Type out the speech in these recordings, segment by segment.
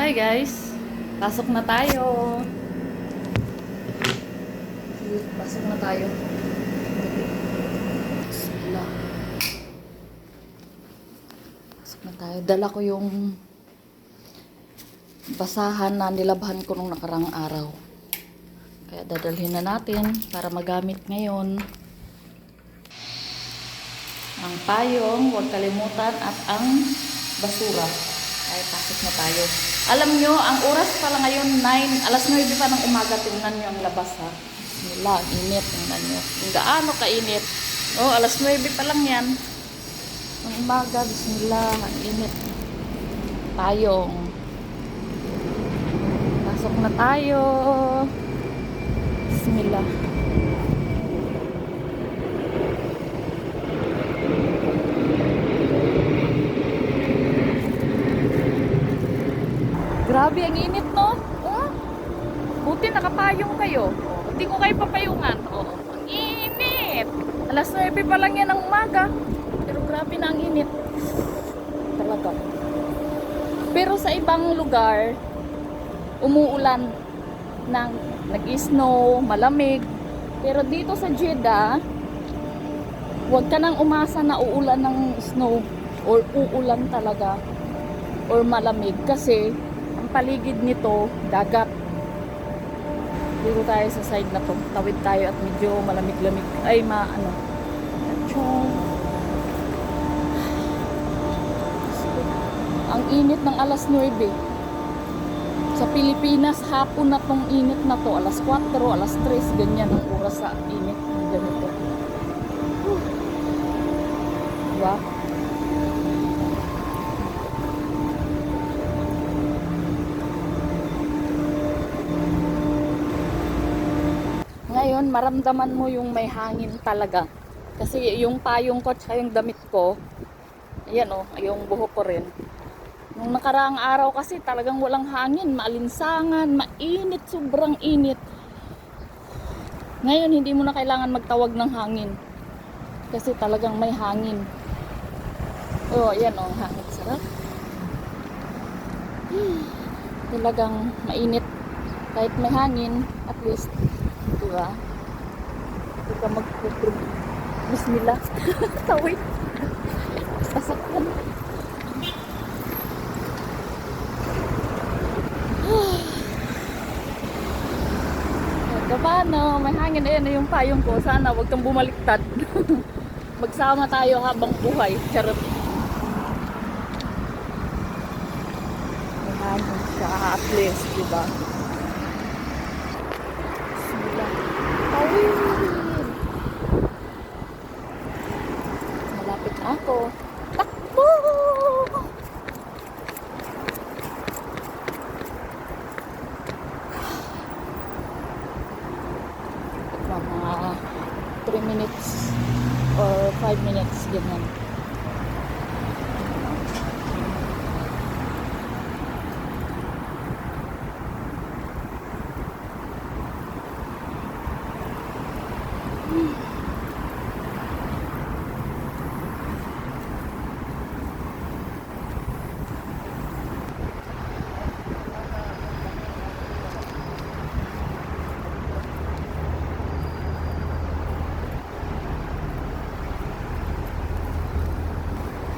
Hi guys! Pasok na tayo! Pasok na tayo. Pasok na tayo. Dala ko yung basahan na nilabhan ko nung nakarang araw. Kaya dadalhin na natin para magamit ngayon. Ang payong, huwag kalimutan, at ang basura. Ay, pasok na tayo. Alam nyo, ang oras pala ngayon, 9, alas 9 pa ng umaga, tingnan nyo ang labas ha. Bismillah, ang init, tingnan nyo. Kung gaano kainit. Oh, alas 9 pa lang yan. Ang umaga, bismillah, ang init. Payong. Pasok na tayo. Bismillah. Grabe ang init, no? Oh. Buti nakapayong kayo. Hindi ko kayo papayungan. Oh, ang init. Alas 9 pa lang yan ng umaga. Pero grabe na ang init. Talaga. Pero sa ibang lugar, umuulan ng nag-snow, malamig. Pero dito sa Jeddah, huwag ka nang umasa na uulan ng snow or uulan talaga or malamig kasi ang paligid nito dagat. Dito tayo sa side na to. Tawid tayo at medyo malamig-lamig. Ay ma ano? Achong. ang init ng alas 9 sa Pilipinas hapon na tong init na to. Alas 4 alas 3 ganyan ang oras sa init ganito. Diba Ngayon, maramdaman mo yung may hangin talaga. Kasi yung payong ko at yung damit ko, ayan o, yung buhok ko rin. Nung nakaraang araw kasi talagang walang hangin, maalinsangan, mainit, sobrang init. Ngayon, hindi mo na kailangan magtawag ng hangin. Kasi talagang may hangin. Oh, ayan o, hangin. Sarap. Talagang mainit. Kahit may hangin, at least Diba? Hindi ka mag Bismillah. Tawid. Sasakyan. Ito paano? May hangin. Ayan na yung payong ko. Sana wag kang bumaliktad. Magsama tayo habang buhay. Charot. May hangin siya at least, diba? Mga 3 minutes or 5 minutes, ganyan. Hmm.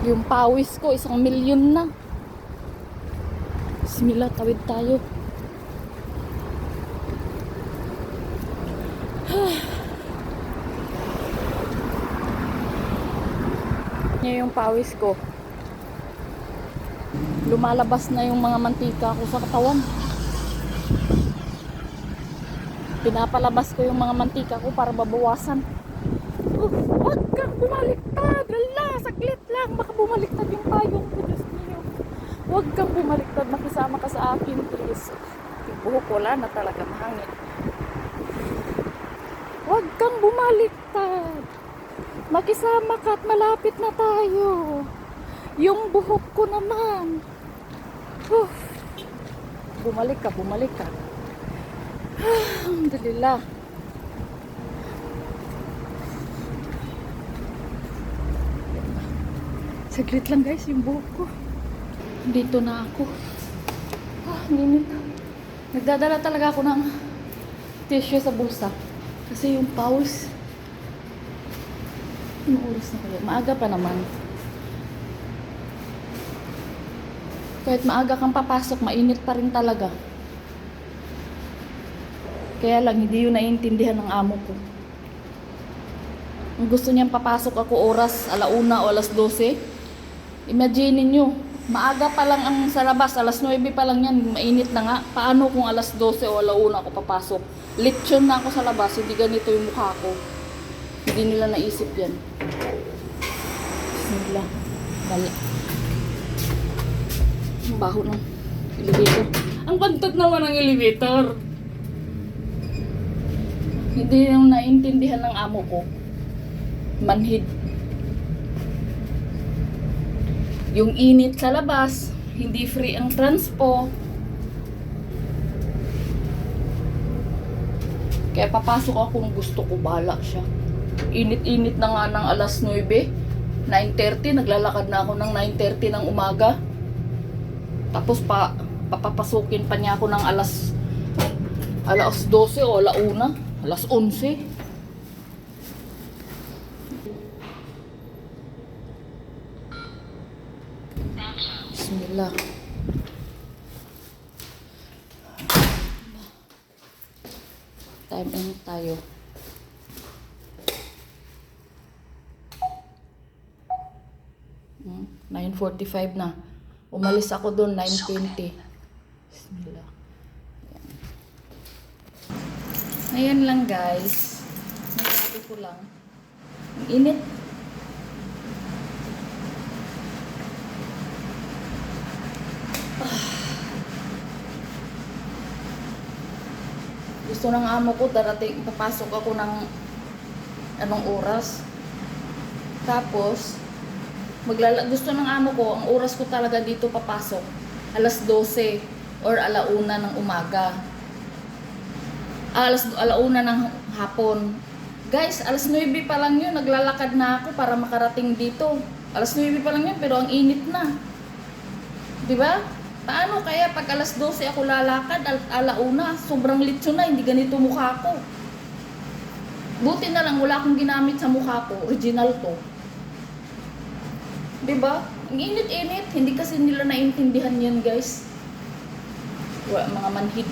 Yung pawis ko, isang milyon na. Bismillah, tawid tayo. Yan yung pawis ko. Lumalabas na yung mga mantika ko sa katawan. Pinapalabas ko yung mga mantika ko para babawasan. Oh, wag kang bumaliktad. Lala, saglit lang. Baka bumaliktad yung payong ko. Diyos niyo. Huwag kang bumaliktad. Makisama ka sa akin, please. Buhok ko, wala na talaga mahangin. Huwag kang bumaliktad. Makisama ka at malapit na tayo. Yung buhok ko naman. Huh. Bumalik ka, bumalik ka. Alhamdulillah. Saglit lang guys yung buhok ko. Dito na ako. Ah. Ang init. Nagdadala talaga ako ng tissue sa bulsa. Kasi yung pause. Anong oras na kaya? Maaga pa naman. Kahit maaga kang papasok, mainit pa rin talaga. Kaya lang, hindi yun naiintindihan ng amo ko. Kung gusto niyang papasok ako oras, alauna o alas 12, imagine niyo, maaga pa lang ang sa labas, alas 9 pa lang yan, mainit na nga. Paano kung alas 12 o alauna ako papasok? Lechon na ako sa labas, hindi ganito yung mukha ko. Hindi nila naisip yan. Bismillah. Bala. Ang baho ng elevator. Ang bantot naman ng elevator. Hindi yung naintindihan ng amo ko. Manhid. Yung init sa labas, hindi free ang transpo. Kaya papasok ako kung gusto ko, bala siya. Init-init na nga ng alas 9. 9.30, naglalakad na ako ng 9.30 ng umaga. Tapos pa, papapasukin pa niya ako ng alas alas 12 o alauna, alas 11. Bismillah. Time in tayo. Hmm, 9.45 na. Umalis ako doon, 9.20. Bismillah. Ayan. Ayan lang guys. Nasabi ko lang. Ang init. Gusto ng amo ko, darating, papasok ako ng anong oras. Tapos, maglala, gusto ng amo ko, ang oras ko talaga dito papasok, alas 12 or alauna ng umaga. Alas alauna ng hapon. Guys, alas 9 pa lang yun, naglalakad na ako para makarating dito. Alas 9 pa lang yun, pero ang init na. 'Di ba? Paano kaya pag alas 12 ako lalakad, al alauna, sobrang litso na, hindi ganito mukha ko. Buti na lang wala akong ginamit sa mukha ko, original to. 'Di ba? Ang init-init, hindi kasi nila naintindihan 'yan, guys. Wa mga manhid.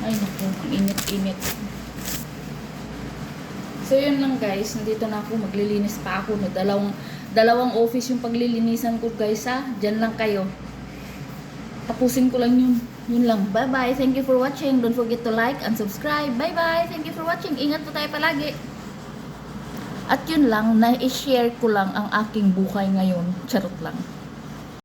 Ay naku, ang init-init. So yun lang guys, nandito na ako, maglilinis pa ako. No, dalawang, dalawang office yung paglilinisan ko guys ha. Diyan lang kayo. Tapusin ko lang yun. Yun lang. Bye bye. Thank you for watching. Don't forget to like and subscribe. Bye bye. Thank you for watching. Ingat po tayo palagi. At yun lang, na-share ko lang ang aking buhay ngayon. Charot lang.